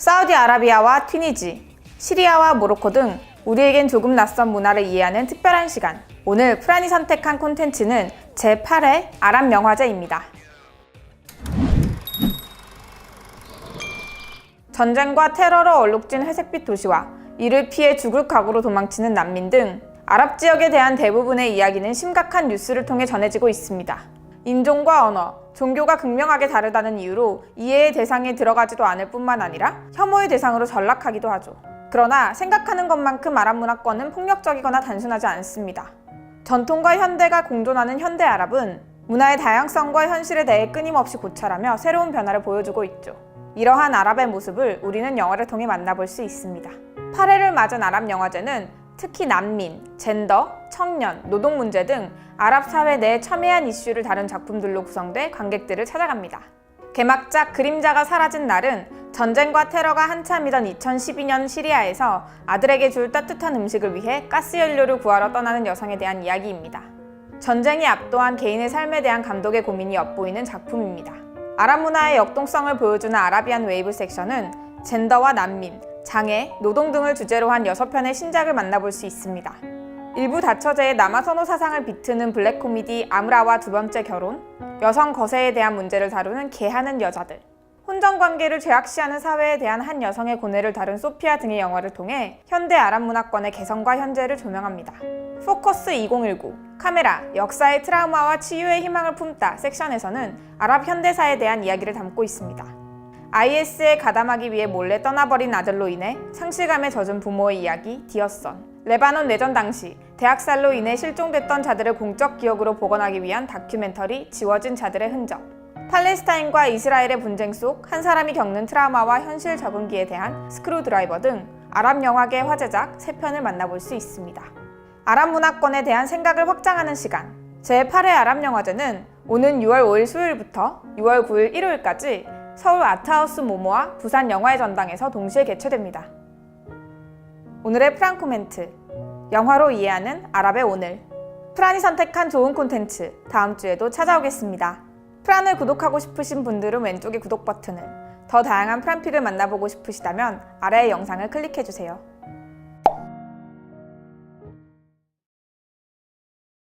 사우디아라비아와 튀니지, 시리아와 모로코 등 우리에겐 조금 낯선 문화를 이해하는 특별한 시간. 오늘 프란이 선택한 콘텐츠는 제8회 아랍 명화제입니다. 전쟁과 테러로 얼룩진 회색빛 도시와 이를 피해 죽을 각오로 도망치는 난민 등 아랍 지역에 대한 대부분의 이야기는 심각한 뉴스를 통해 전해지고 있습니다. 인종과 언어, 종교가 극명하게 다르다는 이유로 이해의 대상에 들어가지도 않을 뿐만 아니라 혐오의 대상으로 전락하기도 하죠. 그러나 생각하는 것만큼 아랍 문화권은 폭력적이거나 단순하지 않습니다. 전통과 현대가 공존하는 현대 아랍은 문화의 다양성과 현실에 대해 끊임없이 고찰하며 새로운 변화를 보여주고 있죠. 이러한 아랍의 모습을 우리는 영화를 통해 만나볼 수 있습니다. 8회를 맞은 아랍 영화제는 특히 난민, 젠더, 청년, 노동 문제 등 아랍 사회 내 첨예한 이슈를 다룬 작품들로 구성돼 관객들을 찾아갑니다. 개막작 그림자가 사라진 날은 전쟁과 테러가 한참이던 2012년 시리아에서 아들에게 줄 따뜻한 음식을 위해 가스 연료를 구하러 떠나는 여성에 대한 이야기입니다. 전쟁이 압도한 개인의 삶에 대한 감독의 고민이 엿보이는 작품입니다. 아랍 문화의 역동성을 보여주는 아라비안 웨이브 섹션은 젠더와 난민, 장애, 노동 등을 주제로 한 6편의 신작을 만나볼 수 있습니다. 일부 다처제의 남아선호 사상을 비트는 블랙 코미디 아므라와 두 번째 결혼, 여성 거세에 대한 문제를 다루는 개하는 여자들, 혼전 관계를 죄악시하는 사회에 대한 한 여성의 고뇌를 다룬 소피아 등의 영화를 통해 현대 아랍 문화권의 개성과 현재를 조명합니다. 포커스 2019 카메라 역사의 트라우마와 치유의 희망을 품다 섹션에서는 아랍 현대사에 대한 이야기를 담고 있습니다. IS에 가담하기 위해 몰래 떠나버린 아들로 인해 상실감에 젖은 부모의 이야기 디어선 레바논 내전 당시 대학살로 인해 실종됐던 자들을 공적 기억으로 복원하기 위한 다큐멘터리 지워진 자들의 흔적 팔레스타인과 이스라엘의 분쟁 속 한 사람이 겪는 트라우마와 현실 적응기에 대한 스크루 드라이버 등 아랍 영화계 화제작 3편을 만나볼 수 있습니다. 아랍 문화권에 대한 생각을 확장하는 시간 제8회 아랍 영화제는 오는 6월 5일 수요일부터 6월 9일 일요일까지 서울 아트하우스 모모와 부산 영화의 전당에서 동시에 개최됩니다. 오늘의 프랑 코 멘트 영화로 이해하는 아랍의 오늘 프란이 선택한 좋은 콘텐츠 다음 주에도 찾아오겠습니다. 프란을 구독하고 싶으신 분들은 왼쪽의 구독 버튼을 더 다양한 프란픽을 만나보고 싶으시다면 아래의 영상을 클릭해주세요.